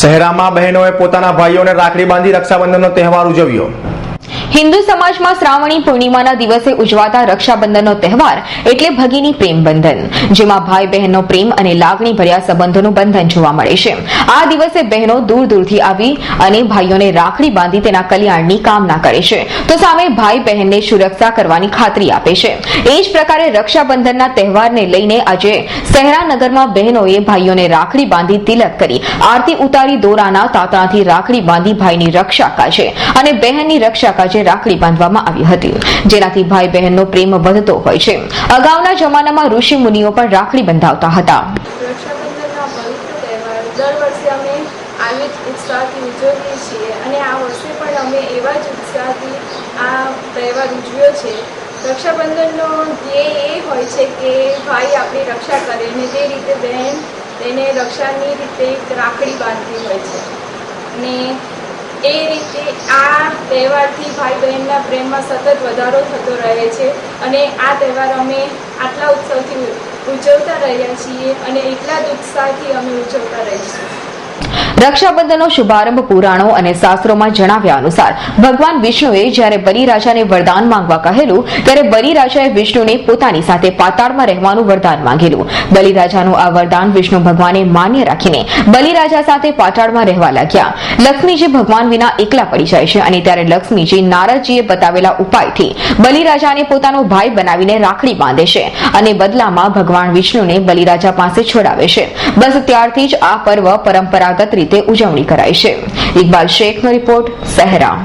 શહેરામાં બહેનોએ પોતાના ભાઈઓને રાખડી બાંધી રક્ષાબંધનનો તહેવાર ઉજવ્યો. હિન્દુ સમાજમાં શ્રાવણી પૂર્ણિમાના દિવસે ઉજવાતા રક્ષાબંધનનો તહેવાર એટલે ભગીની પ્રેમ બંધન, જેમાં ભાઈ બહેનનો પ્રેમ અને લાગણી ભર્યા સંબંધોનું બંધન જોવા મળે છે. આ દિવસે બહેનો દૂર દૂરથી આવી અને ભાઈઓને રાખડી બાંધી તેના કલ્યાણની કામના કરે છે. તો સામે ભાઈ બહેનને સુરક્ષા કરવાની ખાતરી આપે છે. એ જ પ્રકારે રક્ષાબંધનના તહેવારને લઈને આજે સહેરાનગરમાં બહેનોએ ભાઈઓને રાખડી બાંધી તિલક કરી, આરતી ઉતારી દોરાના તાતણાથી રાખડી બાંધી ભાઈની રક્ષા કાજે અને બહેનની રક્ષા કાજે રાખડી બાંધવામાં આવી હતી. જેનાથી ભાઈ બહેનનો પ્રેમ વધતો હોય છે. અગાઉના જમાનામાં ઋષિ મુનિઓ પણ રાખડી બંધાવતા હતા. દર વર્ષે અમે આવી જ ઉત્સાહથી ઉજવીએ છીએ અને આ વર્ષે પણ અમે એવા જ ઉત્સાહથી આ તહેવાર ઉજવ્યો છે. રક્ષાબંધનનો ધ્યેય એ હોય છે કે ભાઈ આપણી રક્ષા કરે અને તે રીતે બહેન તેને રક્ષાની રીતે રાખડી બાંધતી હોય છે. અને એ રીતે આ તહેવારથી ભાઈ બહેનના પ્રેમમાં સતત વધારો થતો રહે છે અને આ તહેવાર અમે આટલા ઉત્સવથી ઉજવતા રહ્યા છીએ અને એટલા જ ઉત્સાહથી અમે ઉજવતા રહીશું. રક્ષાબંધનનો શુભારંભ પુરાણો અને શાસ્ત્રોમાં જણાવ્યા અનુસાર ભગવાન વિષ્ણુએ જ્યારે બલિરાજાને વરદાન માંગવા કહેલું, ત્યારે બલિરાજાએ વિષ્ણુને પોતાની સાથે પાતાળમાં રહેવાનું વરદાન માંગેલું. બલિરાજાનું આ વરદાન વિષ્ણુ ભગવાને માન્ય રાખીને બલિરાજા સાથે પાતાળમાં રહેવા લાગ્યા. લક્ષ્મીજી ભગવાન વિના એકલા પડી જાય છે અને ત્યારે લક્ષ્મીજી નારદજીએ બતાવેલા ઉપાયથી બલિરાજાને પોતાનો ભાઈ બનાવીને રાખડી બાંધે છે અને બદલામાં ભગવાન વિષ્ણુને બલિરાજા પાસે છોડાવે છે. બસ ત્યારથી જ આ પર્વ પરંપરાગત રીતે ઉજવણી કરાય છે. ઇકબાલ શેખનો રિપોર્ટ સહેરા.